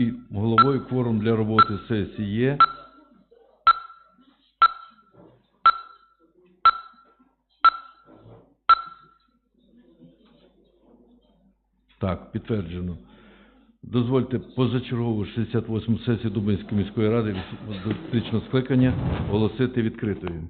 І головою кворум для роботи сесії є. Так, підтверджено. Дозвольте позачергову 68 сесію Дубинської міської ради 20 скликання оголосити відкритою.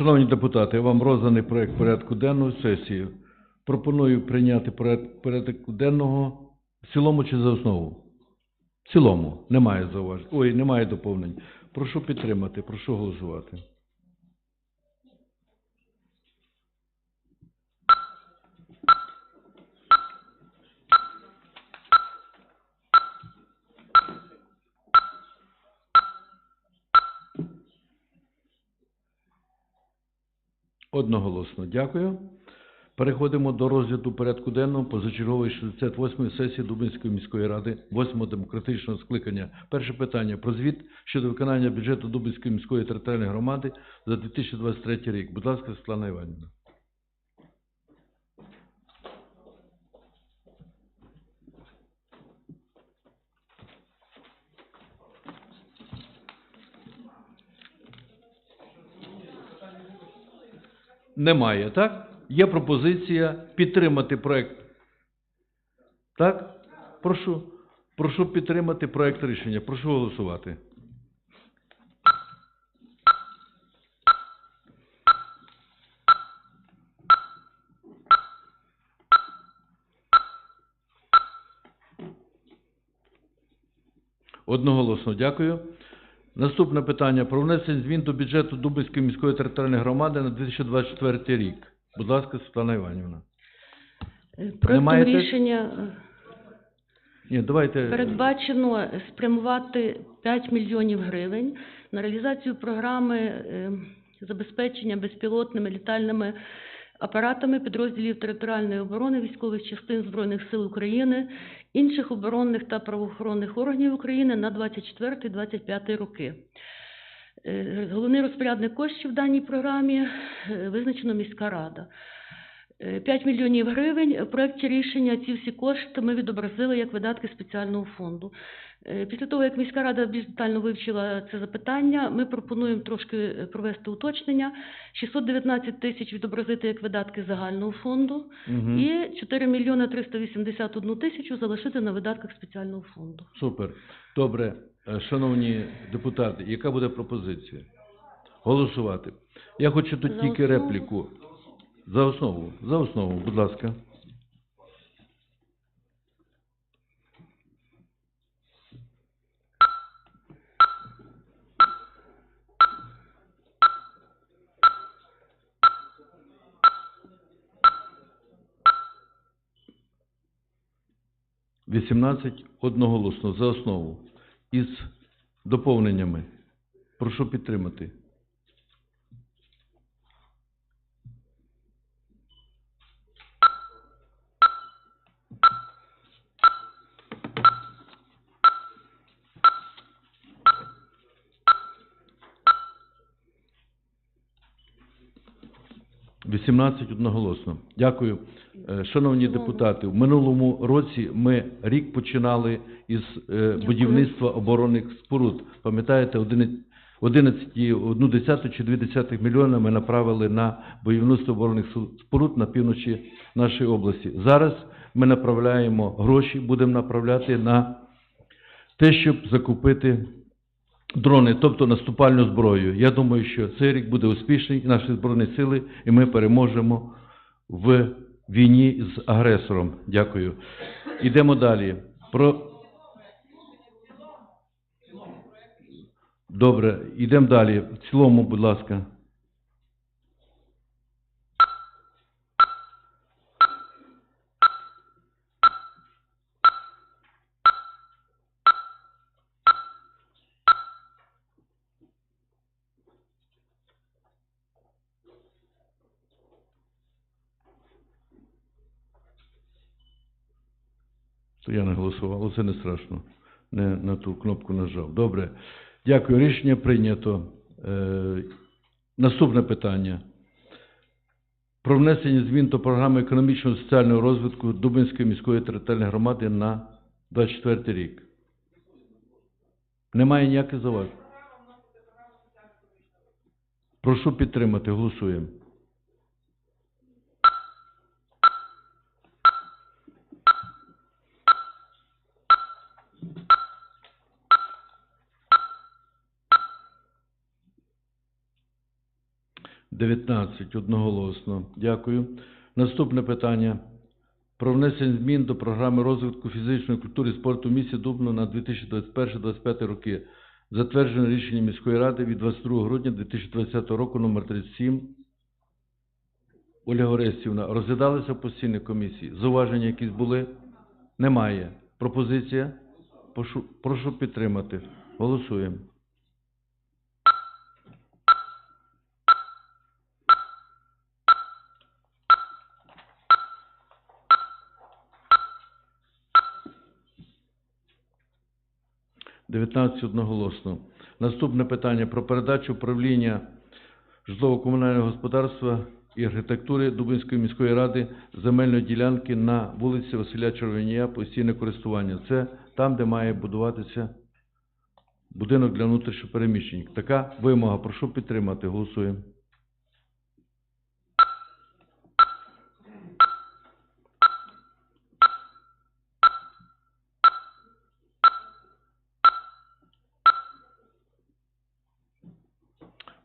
Шановні депутати, вам розданий проект порядку денного сесії. Пропоную прийняти проект порядку денного в цілому чи за основу? В цілому. Немає зауважень. Ой, немає доповнень. Прошу підтримати, прошу голосувати. Одноголосно. Дякую. Переходимо до розгляду порядку денного позачергової 68-ї сесії Дубинської міської ради 8-го демократичного скликання. Перше питання про звіт щодо виконання бюджету Дубинської міської територіальної громади за 2023 рік. Будь ласка, Світлана Іванівна. Немає, так? Є пропозиція підтримати проект. Так? Прошу, прошу підтримати проект рішення. Прошу голосувати. Одноголосно дякую. Наступне питання про внесення змін до бюджету Дубинської міської територіальної громади на 2024 рік. Будь ласка, Світлана Іванівна. Е, Проектом рішення, е, Ні, давайте. Передбачено спрямувати 5 мільйонів гривень на реалізацію програми е, забезпечення безпілотними літальними апаратами підрозділів територіальної оборони військових частин Збройних сил України, інших оборонних та правоохоронних органів України на 24-25 роки. Е, Головний розпорядник коштів в даній програмі е, визначено міська рада. Е, 5 мільйонів гривень. В проєкті рішення ці всі кошти ми відобразили як видатки спеціального фонду. Е, Після того, як міська рада більш детально вивчила це запитання, ми пропонуємо трошки е, провести уточнення. 619 тисяч відобразити як видатки загального фонду Мгм. і 4 мільйони 381 тисячу залишити на видатках спеціального фонду. Супер. Добре. Е, Шановні депутати, яка буде пропозиція? Голосувати. Я хочу тут За тільки основу. репліку. За основу. За основу, будь ласка. Вісімнадцять одноголосно за основу із доповненнями. Прошу підтримати. Вісімнадцять одноголосно. Дякую. Е, Шановні депутати, в минулому році ми рік починали із е, будівництва оборонних споруд. Пам'ятаєте, 11, 1 чи 2 десятих мільйона ми направили на будівництво оборонних споруд на півночі нашої області. Зараз ми направляємо гроші, будемо направляти на те, щоб закупити дрони, тобто наступальну зброю. Я думаю, що цей рік буде успішний, і наші збройні сили, і ми переможемо в війні з агресором. Дякую. Ідемо далі. Про... Добре, йдемо далі. В цілому, будь ласка. То я не голосував, але це не страшно. Не на ту кнопку нажав. Добре. Дякую. Рішення прийнято. Е, наступне питання. Про внесення змін до програми економічного соціального розвитку Дубинської міської територіальної громади на 24 рік. Немає ніяких зауважень? Прошу підтримати. Голосуємо. Дев'ятнадцять одноголосно. Дякую. Наступне питання. Про внесення змін до програми розвитку фізичної культури і спорту в місті Дубно на 2021-2025 роки. Затверджено рішення міської ради від 22 грудня 2020 року номер 37. Ольга Орестівна, розглядалися в постійній комісії? Зауваження якісь були? Немає. Пропозиція? Прошу, прошу підтримати. Голосуємо. Дев'ятнадцять одноголосно. Наступне питання про передачу управління житлово-комунального господарства і архітектури Дубинської міської ради земельної ділянки на вулиці Василя Червонія постійне користування. Це там, де має будуватися будинок для внутрішньопереміщень. Така вимога. Прошу підтримати. Голосуємо.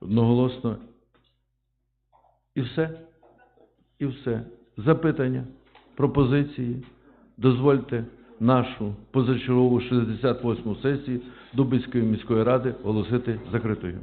Одноголосно. І все. І все. Запитання, пропозиції. Дозвольте нашу позачергову 68-му сесію Дубицької міської ради оголосити закритою.